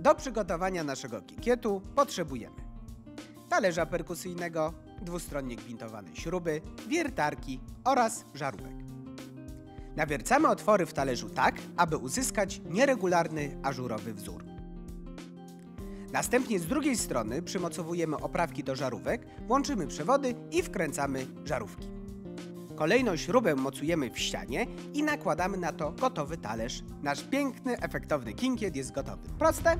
Do przygotowania naszego kikietu potrzebujemy talerza perkusyjnego, dwustronnie gwintowane śruby, wiertarki oraz żarówek. Nawiercamy otwory w talerzu tak, aby uzyskać nieregularny ażurowy wzór. Następnie z drugiej strony przymocowujemy oprawki do żarówek, łączymy przewody i wkręcamy żarówki. Kolejną śrubę mocujemy w ścianie i nakładamy na to gotowy talerz. Nasz piękny, efektowny kinkiet jest gotowy. Proste?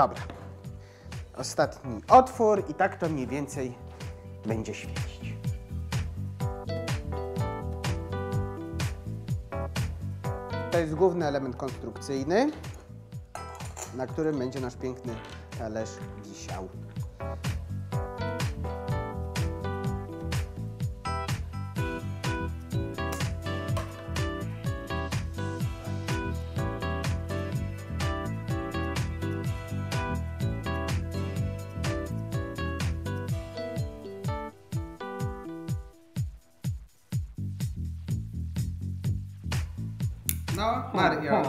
Dobra. Ostatni otwór i tak to mniej więcej będzie świecić. To jest główny element konstrukcyjny, na którym będzie nasz piękny talerz wisiał. No, Mario.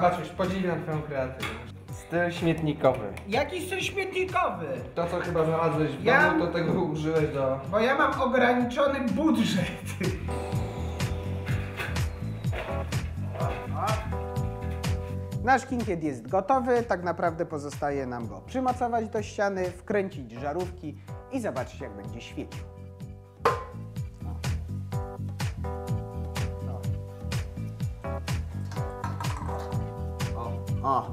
Patrz, już podziwiam twoją kreatywność. Styl śmietnikowy. Jaki styl śmietnikowy? To, co chyba znalazłeś w Ja- domu, to tego użyłeś do... Bo ja mam ograniczony budżet. Nasz kinkiet jest gotowy, tak naprawdę pozostaje nam go przymocować do ściany, wkręcić żarówki i zobaczyć jak będzie świecił. Ah,